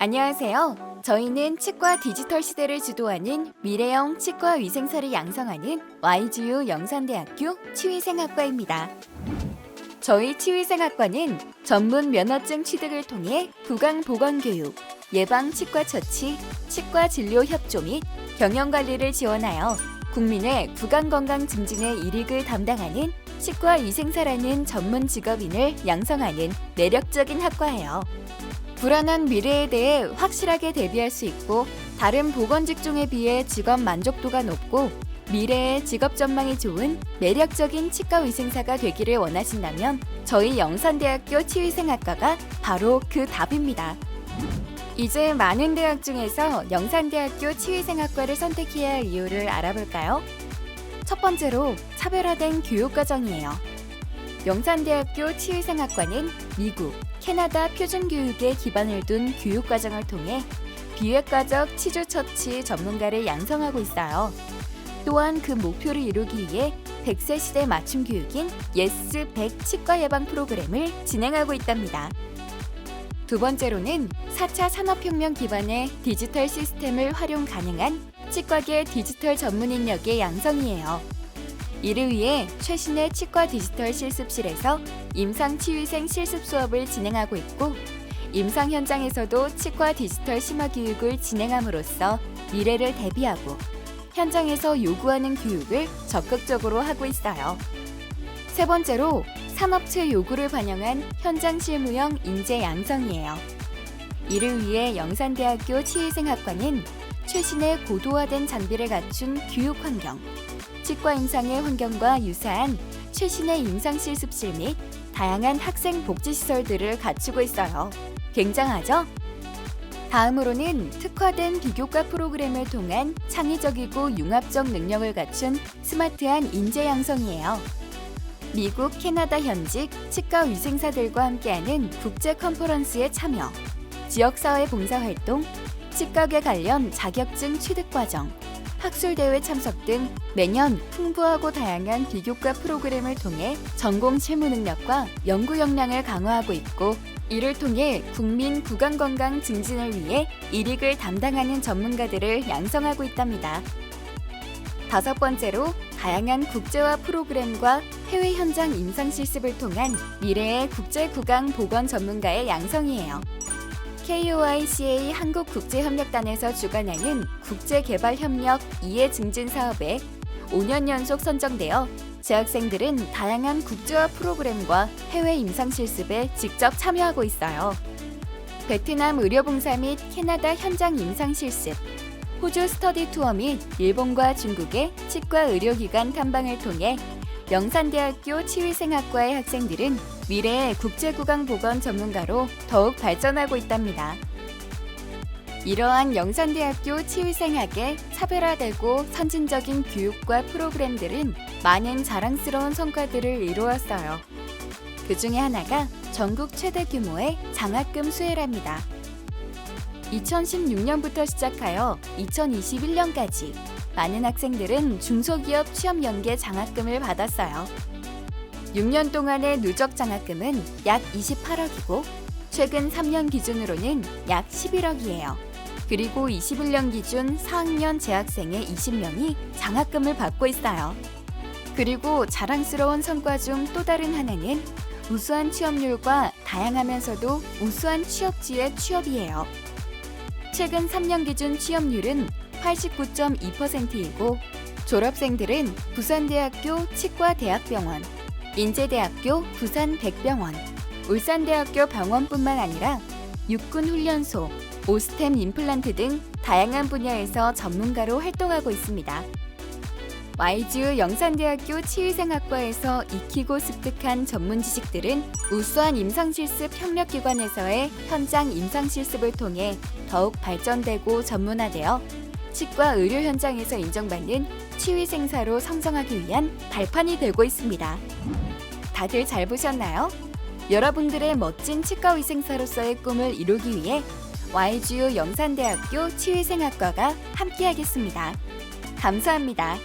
안녕하세요. 저희는 치과 디지털 시대를 주도하는 미래형 치과 위생사를 양성하는 YGU 영산대학교 치위생학과입니다. 저희 치위생학과는 전문 면허증 취득을 통해 구강 보건 교육, 예방 치과 처치, 치과 진료 협조 및 경영 관리를 지원하여 국민의 구강 건강 증진에 이익을 담당하는 치과 위생사라는 전문 직업인을 양성하는 매력적인 학과예요. 불안한 미래에 대해 확실하게 대비할 수 있고 다른 보건 직종에 비해 직업 만족도가 높고 미래의 직업 전망이 좋은 매력적인 치과 위생사가 되기를 원하신다면 저희 영산대학교 치위생학과가 바로 그 답입니다. 이제 많은 대학 중에서 영산대학교 치위생학과를 선택해야 할 이유를 알아볼까요? 첫 번째로 차별화된 교육 과정이에요. 영산대학교 치위생학과는 미국, 캐나다 표준 교육에 기반을 둔 교육 과정을 통해 비외과적 치주 처치 전문가를 양성하고 있어요. 또한 그 목표를 이루기 위해 100세 시대 맞춤 교육인 예스 100 치과 예방 프로그램을 진행하고 있답니다. 두 번째로는 4차 산업혁명 기반의 디지털 시스템을 활용 가능한 치과계 디지털 전문 인력의 양성이에요. 이를 위해 최신의 치과 디지털 실습실에서 임상 치위생 실습 수업을 진행하고 있고 임상 현장에서도 치과 디지털 심화 교육을 진행함으로써 미래를 대비하고 현장에서 요구하는 교육을 적극적으로 하고 있어요. 세 번째로 산업체 요구를 반영한 현장 실무형 인재 양성이에요. 이를 위해 영산대학교 치위생학과는 최신의 고도화된 장비를 갖춘 교육 환경, 치과 임상의 환경과 유사한 최신의 임상 실습실 및 다양한 학생 복지 시설들을 갖추고 있어요. 굉장하죠? 다음으로는 특화된 비교과 프로그램을 통한 창의적이고 융합적 능력을 갖춘 스마트한 인재 양성이에요. 미국, 캐나다 현직 치과 위생사들과 함께하는 국제 컨퍼런스에 참여, 지역사회 봉사활동, 치과계 관련 자격증 취득 과정, 학술대회 참석 등 매년 풍부하고 다양한 비교과 프로그램을 통해 전공 실무 능력과 연구 역량을 강화하고 있고 이를 통해 국민 구강 건강 증진을 위해 이익을 담당하는 전문가들을 양성하고 있답니다. 다섯 번째로 다양한 국제화 프로그램과 해외 현장 임상 실습을 통한 미래의 국제 구강 보건 전문가의 양성이에요. KOICA 한국국제협력단에서 주관하는 국제개발협력 이해 증진 사업에 5년 연속 선정되어 재학생들은 다양한 국제화 프로그램과 해외 임상 실습에 직접 참여하고 있어요. 베트남 의료봉사 및 캐나다 현장 임상 실습, 호주 스터디 투어 및 일본과 중국의 치과 의료기관 탐방을 통해 영산대학교 치위생학과의 학생들은 미래의 국제구강 보건 전문가로 더욱 발전하고 있답니다. 이러한 영산대학교 치위생학의 차별화되고 선진적인 교육과 프로그램들은 많은 자랑스러운 성과들을 이루었어요. 그 중에 하나가 전국 최대 규모의 장학금 수혜랍니다. 2016년부터 시작하여 2021년까지 많은 학생들은 중소기업 취업 연계 장학금을 받았어요. 6년 동안의 누적 장학금은 약 28억이고 최근 3년 기준으로는 약 11억이에요. 그리고 21년 기준 4학년 재학생의 20명이 장학금을 받고 있어요. 그리고 자랑스러운 성과 중 또 다른 하나는 우수한 취업률과 다양하면서도 우수한 취업지의 취업이에요. 최근 3년 기준 취업률은 89.2%이고 졸업생들은 부산대학교 치과대학병원, 인제대학교 부산 백병원, 울산대학교 병원뿐만 아니라 육군훈련소, 오스템 임플란트 등 다양한 분야에서 전문가로 활동하고 있습니다. YGU 영산대학교 치위생학과에서 익히고 습득한 전문 지식들은 우수한 임상실습 협력기관에서의 현장 임상실습을 통해 더욱 발전되고 전문화되어 치과 의료 현장에서 인정받는 치위생사로 성장하기 위한 발판이 되고 있습니다. 다들 잘 보셨나요? 여러분들의 멋진 치과 위생사로서의 꿈을 이루기 위해 YGU 영산대학교 치위생학과가 함께하겠습니다. 감사합니다.